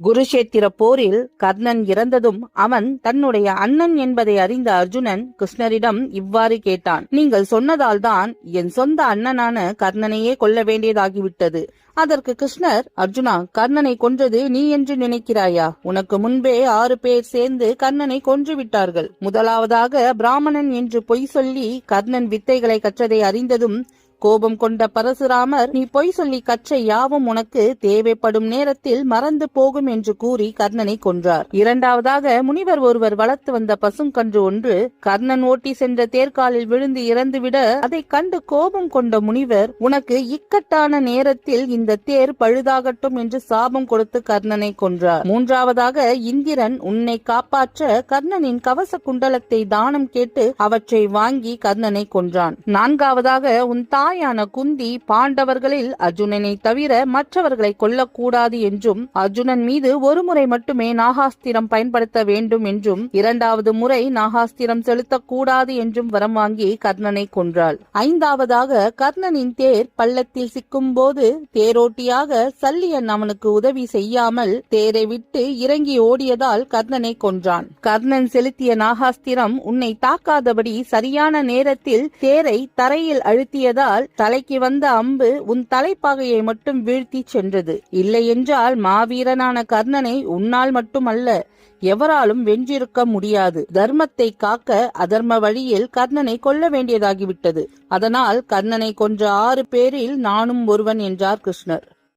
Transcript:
குருஷேத்திர போரில் கர்ணன் இறந்ததும் அவன் தன்னுடைய அண்ணன் என்பதை அறிந்த அர்ஜுனன் கிருஷ்ணரிடம் இவ்வாறு கேட்டான் நீங்கள் சொன்னதால்தான் என் சொந்த அண்ணனான கர்ணனையே கொல்ல வேண்டியதாகிவிட்டது. அதற்கு கிருஷ்ணர் அர்ஜுனா கர்ணனை கொன்றது நீ என்று நினைக்கிறாயா? உனக்கு முன்பே ஆறு பேர் சேர்ந்து கர்ணனை கொன்று விட்டார்கள் முதலாவதாக பிராமணன் என்று பொய் சொல்லி கர்ணன் வித்தைகளை கற்றதை அறிந்ததும் கோபம் கொண்ட பரசுராமர் நீ பொய் சொல்லி கற்ற யாவும் உனக்கு தேவைப்படும் நேரத்தில் மறந்து போகும் என்று கூறி கர்ணனை கொன்றார். இரண்டாவதாக முனிவர் ஒருவர் வளர்த்து வந்த பசுங்கன்று ஒன்று கர்ணன் ஓட்டி சென்ற தேர்காலில் விழுந்து இறந்துவிட அதை கண்டு கோபம் கொண்ட முனிவர் உனக்கு இக்கட்டான நேரத்தில் இந்த தேர் பழுதாகட்டும் என்று சாபம் கொடுத்து கர்ணனை கொன்றார். மூன்றாவதாக இந்திரன் உன்னை காப்பாற்ற கர்ணனின் கவச குண்டலத்தை தானம் கேட்டு அவற்றை வாங்கி கர்ணனை கொன்றான். நான்காவதாக உன் தான் தாயான குந்தி பாண்டவர்களில் அர்ஜுனனை தவிர மற்றவர்களை கொல்லக்கூடாது என்றும் அர்ஜுனன் மீது ஒரு முறை மட்டுமே நாகாஸ்திரம் பயன்படுத்த வேண்டும் என்றும் இரண்டாவது முறை நாகாஸ்திரம் செலுத்தக்கூடாது என்றும் வரம் வாங்கி கர்ணனை கொன்றாள். ஐந்தாவதாக கர்ணனின் தேர் பள்ளத்தில் சிக்கும் போது தேரோட்டியாக சல்லியன் அவனுக்கு உதவி செய்யாமல் தேரை விட்டு இறங்கி ஓடியதால் கர்ணனை கொன்றான். கர்ணன் செலுத்திய நாகாஸ்திரம் உன்னை தாக்காதபடி சரியான நேரத்தில் தேரை தரையில் அழுத்தியதால் தலைக்கு வந்த அம்பு உன் தலைப்பாகையை மட்டும் வீழ்த்தி சென்றது. இல்லையென்றால் மாவீரனான கர்ணனை உன்னால் மட்டுமல்ல எவராலும் வென்றிருக்க முடியாது. தர்மத்தை காக்க அதர்ம வழியில் கர்ணனை கொல்ல வேண்டியதாகிவிட்டது. அதனால் கர்ணனை கொன்ற ஆறு பேரில் நானும் ஒருவன் என்றார் கிருஷ்ணர்.